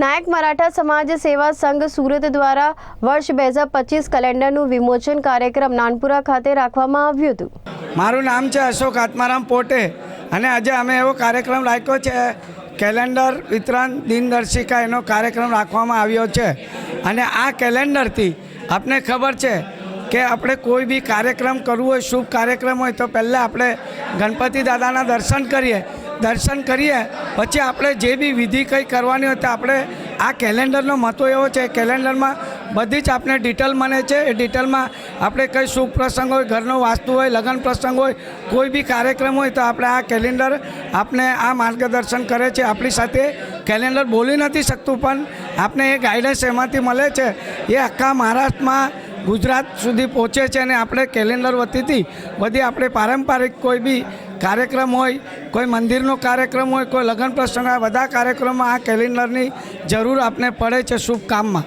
નાયક મરાઠા સમાજ સેવા સંઘ સુરત દ્વારા વર્ષ બે હજાર પચીસ કેલેન્ડરનું વિમોચન કાર્યક્રમ નાનપુરા ખાતે રાખવામાં આવ્યું હતું. મારું નામ છે અશોક આત્મારામ પોટે અને આજે અમે એવો કાર્યક્રમ રાખ્યો છે, કેલેન્ડર વિતરણ દિનદર્શિકા એનો કાર્યક્રમ રાખવામાં આવ્યો છે. અને આ કેલેન્ડરથી આપને ખબર છે કે આપણે કોઈ બી કાર્યક્રમ કરવું હોય, શુભ કાર્યક્રમ હોય તો પહેલાં આપણે ગણપતિ દાદાના દર્શન કરીએ. દર્શન કરીએ. પછી આપણે જે બી વિધિ કંઈ કરવાની હોય તો આપણે આ કેલેન્ડરનો મહત્વ એવો છે, કેલેન્ડરમાં બધી જ આપણે ડિટેલ મળે છે, એ ડિટેલમાં આપણે કંઈ શુભ પ્રસંગ હોય, ઘરનો વાસ્તુ હોય, લગ્ન પ્રસંગ હોય, કોઈ બી કાર્યક્રમ હોય તો આપણે આ કેલેન્ડર આપને આ માર્ગદર્શન કરે છે. આપણી સાથે કેલેન્ડર બોલી નથી શકતું, પણ આપણે એ ગાઈડન્સ એમાંથી મળે છે. એ આખા મહારાષ્ટ્રમાં ગુજરાત સુધી પહોંચે છે અને આપણે કેલેન્ડર વતીથી બધી આપણે પારંપરિક કોઈ બી કાર્યક્રમ હોય કોઈ મંદિરનો કાર્યક્રમ હોય કોઈ લગ્ન પ્રસંગ હોય બધા કાર્યક્રમમાં આ કેલેન્ડરની જરૂર આપને પડે છે શુભ કામમાં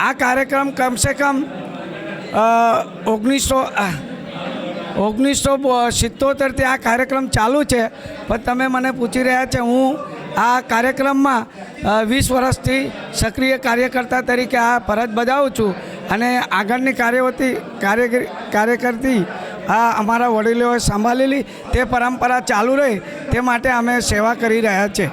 આ કાર્યક્રમ કમસે કમ ઓગણીસો આ, ઓગણીસો સિત્તોતેરથી આ કાર્યક્રમ ચાલુ છે. પણ તમે મને પૂછી રહ્યા છે હું આ કાર્યક્રમમાં વીસ વર્ષથી સક્રિય કાર્યકર્તા તરીકે આ ફરજ બજાવું છું અને આગળની કાર્યવતી કાર્ય કાર્યકર્તી આ અમારા વડીલોએ સંભાળેલી તે પરંપરા ચાલુ રહે તે માટે અમે સેવા કરી રહ્યા છીએ